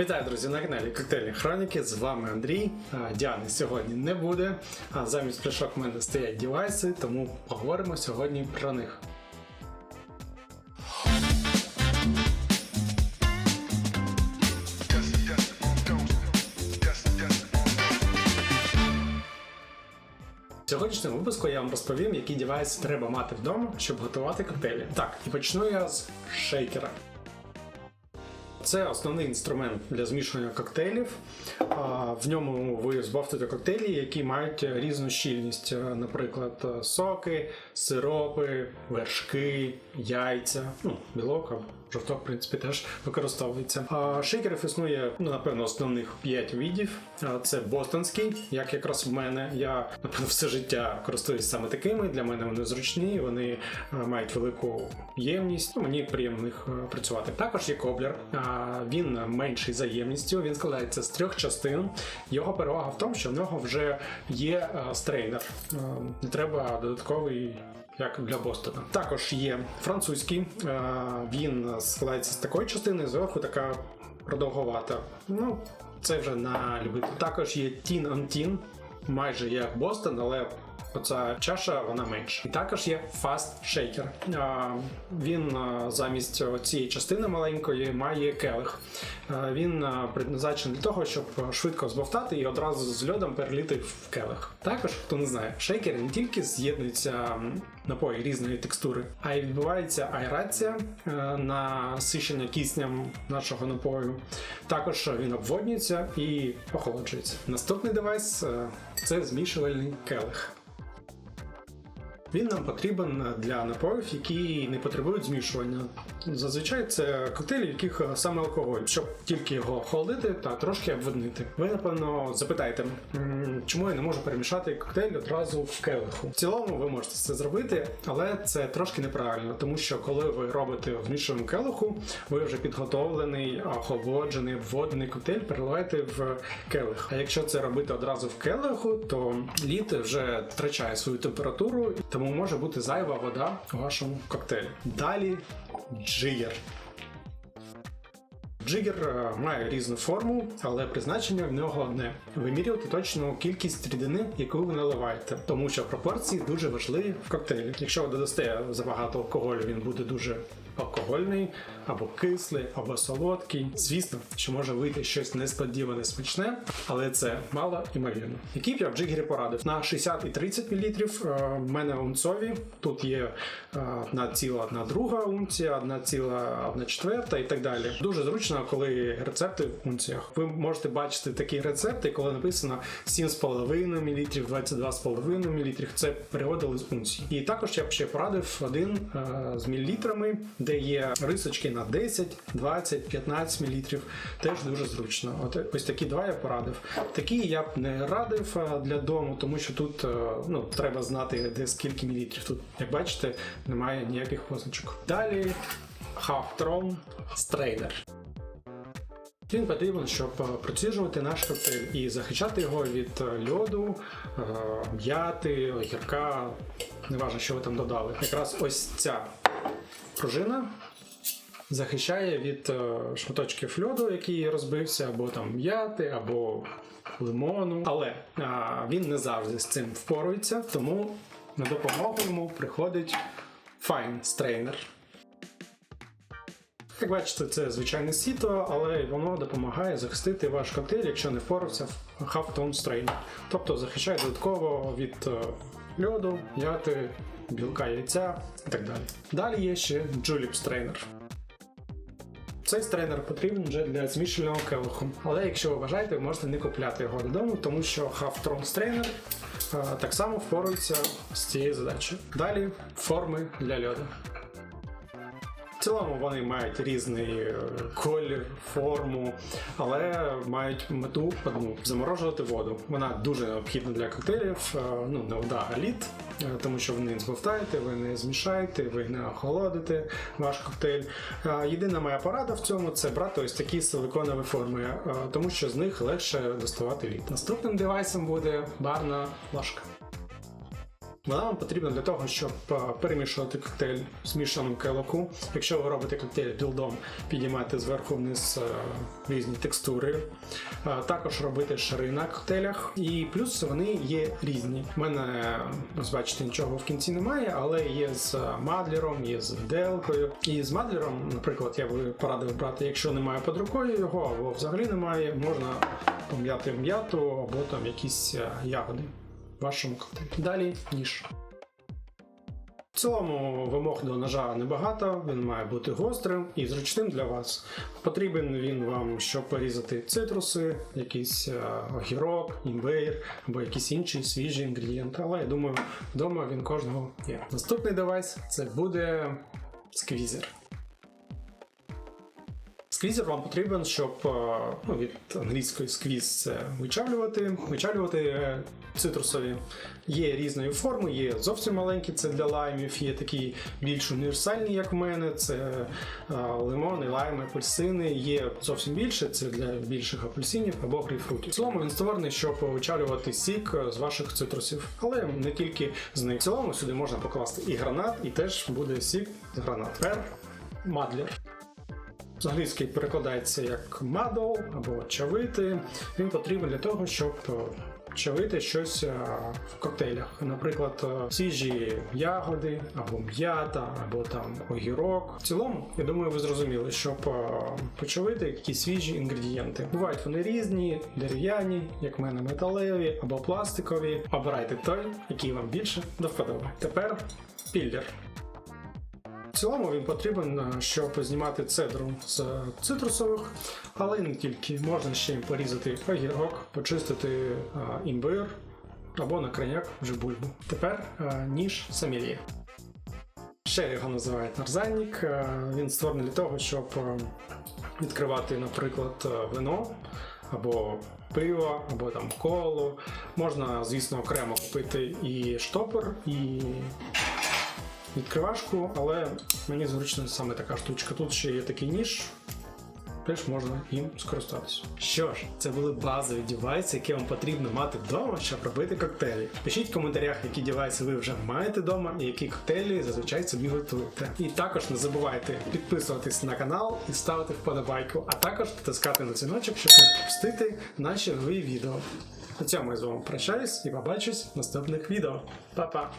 Вітаю, друзі, на каналі Коктейльні Хроніки. З вами Андрій. Діани сьогодні не буде. А замість пляшок в мене стоять дівайси, тому поговоримо сьогодні про них. В сьогоднішньому випуску я вам розповім, які девайси треба мати вдома, щоб готувати коктейлі. Так, і почну я з шейкера. Це основний інструмент для змішування коктейлів. В ньому ви збавтите коктейлі, які мають різну щільність, Е, наприклад, е, соки, сиропи, вершки, яйця, ну, білок, жовток, в принципі, теж використовується. А шейкерів існує, ну, напевно, основних 5 видів. Це бостонський, як якраз в мене. Я напевно все життя користуюсь саме такими. Для мене вони зручні, вони мають велику ємність. Ну, мені приємно е, працювати. Також є коблер. Він менший за ємністю. Він складається з трьох частин. Його перевага в тому, що в нього вже є стрейнер. Не треба додатковий. Як для Бостона. Також є французький, е, він складається з такої частини, зверху така продовговата. Ну, це вже на любителя. Також є тін-антін, майже як Бостон, але оця чаша вона менша. І також є Fast Shaker. Він замість цієї частини маленької має келих. Він а, предназначений для того, щоб швидко збовтати і одразу з льодом переліти в келих. Також, хто не знає, шейкери не тільки з'єднуються напої різної текстури, а й відбувається аерація е, насичення киснем нашого напою. Також він обводнюється і охолоджується. Наступний девайс е, це змішувальний келих. Він нам потрібен для напоїв, які не потребують змішування. Зазвичай це коктейлі, в яких саме алкоголь, щоб тільки його охолодити та трошки обводнити. Ви напевно запитаєте, чому я не можу перемішати коктейль одразу в келиху. В цілому ви можете це зробити, але це трошки неправильно, тому що коли ви робите в змішаному келиху, ви вже підготовлений, охолоджений, обводений коктейль переливаєте в келих. А якщо це робити одразу в келиху, то лід вже втрачає свою температуру, тому може бути зайва вода у вашому коктейлі. Далі джигер. Джигер е, має різну форму, але призначення в нього одне вимірювати точну кількість рідини, яку ви наливаєте, тому що пропорції дуже важливі в коктейлі. Якщо ви додасте забагато алкоголю, він буде дуже алкогольний, або кислий, або солодкий. Звісно, що може вийти щось несподіване смачне, але це мало ймовірно. Які б я в джигері порадив? На 60 і 30 мл е, в мене унцові. Тут є е, одна ціла одна друга унція, одна ціла одна четверта і так далі. Дуже зручно, коли рецепти в унціях. Ви можете бачити такі рецепти, коли написано 7,5 мл, 22,5 мл. Це переводили з унцій. І також я б ще порадив один е, з мілілітрами, де є рисочки на 10, 20, 15 мл. Теж дуже зручно. От ось такі два я порадив. Такі я б не радив е, для дому, тому що тут е, ну, треба знати, де скільки мілілітрів. Тут, як бачите, немає ніяких позначок. Далі Halftron Strainer. Він потрібен, щоб е, проціжувати наш коктейль і захищати його від е, льоду, е, м'яти, огірка, неважно, що ви там додали. Якраз ось ця пружина захищає від шматочків льоду, який розбився, або там м'яти, або лимону. Але він не завжди з цим впорується, тому на допомогу йому приходить Fine Strainer. Як бачите, це звичайне сіто, але воно допомагає захистити ваш коктейль, якщо не впорався в Halftone Strainer. Тобто захищає додатково від е, льоду, м'яти, білка яйця і так далі. Далі є ще Julep Strainer. Цей стрейнер потрібен вже для змішаного келиху. Але якщо ви бажаєте, ви можете не купляти його додому, тому що Halftone Strainer е, так само впорується з цією задачею. Далі форми для льоду. В цілому вони мають різний е, колір, форму, але мають мету одну заморожувати воду. Вона дуже необхідна для коктейлів. Е, Ну, не вода, а лід, е, тому що ви не збовтаєте, ви не змішаєте, ви не охолодите ваш коктейль. Єдина моя порада в цьому це брати ось такі силиконові форми, тому що з них легше доставати лід. Наступним девайсом буде барна ложка. Вона вам потрібна для того, щоб е, перемішувати коктейль в змішаному келоку. Якщо ви робите коктейль білдом, підіймати зверху вниз е, різні текстури. Е, Також робити шари на коктейлях. І плюс вони є різні. У мене, ось бачите, нічого в кінці немає, але є з мадлером, є з виделкою. І з мадлером, наприклад, я би порадив брати, якщо немає під рукою його, або взагалі немає, можна пом'яти м'яту або там якісь ягоди вашому коктейлі. Далі ніж. В цілому вимог до ножа небагато, він має бути гострим і зручним для вас. Потрібен він вам, щоб порізати цитруси, якийсь е, огірок, імбир або якісь інші свіжі інгредієнти. Але я думаю, вдома він кожного є. Наступний девайс це буде сквізер. Сквізер вам потрібен, щоб е, ну, від англійської сквіз це вичавлювати, вичавлювати е, цитрусові. Є різної форми, є зовсім маленькі, це для лаймів, є такі більш універсальні, як в мене, це е, лимони, лайми, апельсини. Є зовсім більше, це для більших апельсинів або грейпфрутів. В цілому він створений, щоб вичавлювати сік з ваших цитрусів, але не тільки з них. В цілому сюди можна покласти і гранат, і теж буде сік з гранат. Тепер мадлер. З англійської перекладається як мадл або чавити. Він потрібен для того, щоб е, чавити щось е, в коктейлях. Наприклад, е, свіжі ягоди, або м'ята, або там огірок. В цілому, я думаю, ви зрозуміли, щоб почавити якісь свіжі інгредієнти. Бувають вони різні, дерев'яні, як в мене металеві або пластикові. Обирайте той, який вам більше до вподоби. Тепер піллер. В цілому він потрібен, е, щоб знімати цедру з цитрусових, але не тільки. Можна ще й порізати огірок, почистити е, імбир або на крайняк вже бульбу. Тепер е, ніж самілія. Ще його називають нарзанник. Е, Він створений для того, щоб е, відкривати, наприклад, е, вино або пиво, або там колу. Можна, звісно, окремо купити і штопор, і відкривашку, але мені зручна саме така штучка. Тут ще є такий ніж. Теж можна їм скористатися. Що ж, це були базові девайси, які вам потрібно мати вдома, щоб робити коктейлі. Пишіть в коментарях, які девайси ви вже маєте вдома і які коктейлі зазвичай собі готуєте. І також не забувайте підписуватись на канал і ставити вподобайку, а також натискати на дзвіночок, щоб не пропустити наші нові відео. На цьому я з вами прощаюсь і побачусь в наступних відео. Па-па!